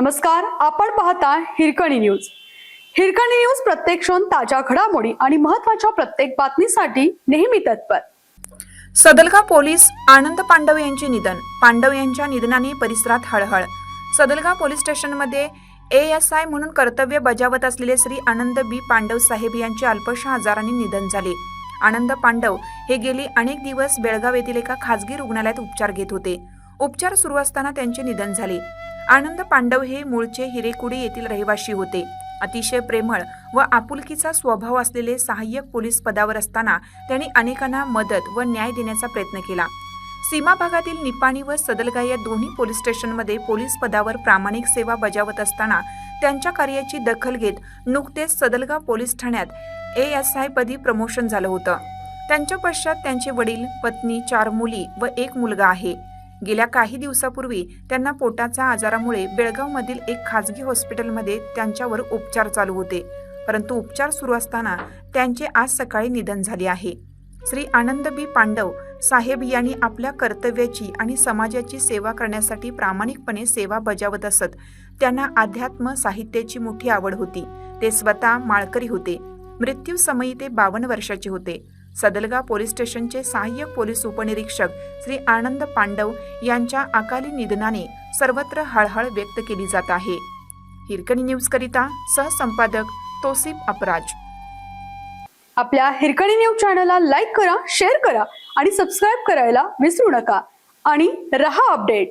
नमस्कार आपण पाहता हिरकणी न्यूज. हिरकणी न्यूज प्रत्येक क्षण ताज्या घडामोडी आणि महत्त्वाच्या प्रत्येक बातमीसाठी नेहमी तत्पर. सदलगा पोलीस आनंद पांडव यांचे निधन. पांडव यांच्या निधनाने परिसरात हळहळ. सदलगा पोलीस स्टेशनमध्ये ए एस आय म्हणून कर्तव्य बजावत असलेले श्री आनंद बी पांडव साहेब यांचे अल्पशा आजाराने निधन झाले. आनंद पांडव हे गेली अनेक दिवस बेळगाव येथील एका खासगी रुग्णालयात उपचार घेत होते. उपचार सुरू असताना त्यांचे निधन झाले. आनंद पांडव हे मूळचे हिरेकुडी येथील रहिवाशी होते. अतिशय प्रेमळ व आपुलकीचा स्वभाव असलेले सहाय्यक पोलीस पदावर असताना त्यांनी अनेकांना मदत व न्याय देण्याचा प्रयत्न केला. सीमा भागातील निपाणी व सदलगा या दोन्ही पोलीस स्टेशनमध्ये पोलीस पदावर प्रामाणिक सेवा बजावत असताना त्यांच्या कार्याची दखल घेत नुकतेच सदलगा पोलीस ठाण्यात ए एस आय पदी प्रमोशन झालं होतं. त्यांच्या पश्चात त्यांचे वडील पत्नी चार मुली व एक मुलगा आहे. गेल्या काही दिवसापूर्वी त्यांना पोटाच्या आजारामुळे बेळगावमधील एक खाजगी हॉस्पिटलमध्ये त्यांच्यावर उपचार चालू होते. परंतु उपचार सुरू असताना त्यांचे आज सकाळी निधन झाले आहे. श्री आनंद बी पांडव साहेब यांनी आपल्या कर्तव्याची आणि समाजाची सेवा करण्यासाठी प्रामाणिकपणे सेवा बजावत असत. त्यांना अध्यात्म साहित्याची मोठी आवड होती. ते स्वतः माळकरी होते. मृत्यूसमयी ते बावन्न वर्षाचे होते. सदलगा पोलीस स्टेशनचे सहाय्यक पोलीस उपनिरीक्षक श्री आनंद पांडव यांच्या अकाली निधनाने सर्वत्र हळहळ व्यक्त केली जात आहे. हिरकणी न्यूजकरिता सहसंपादक तोसिफ अपराज. आपल्या हिरकणी न्यूज चॅनलला लाईक करा शेअर करा आणि सबस्क्राईब करायला विसरू नका. आणि रहा अपडेट.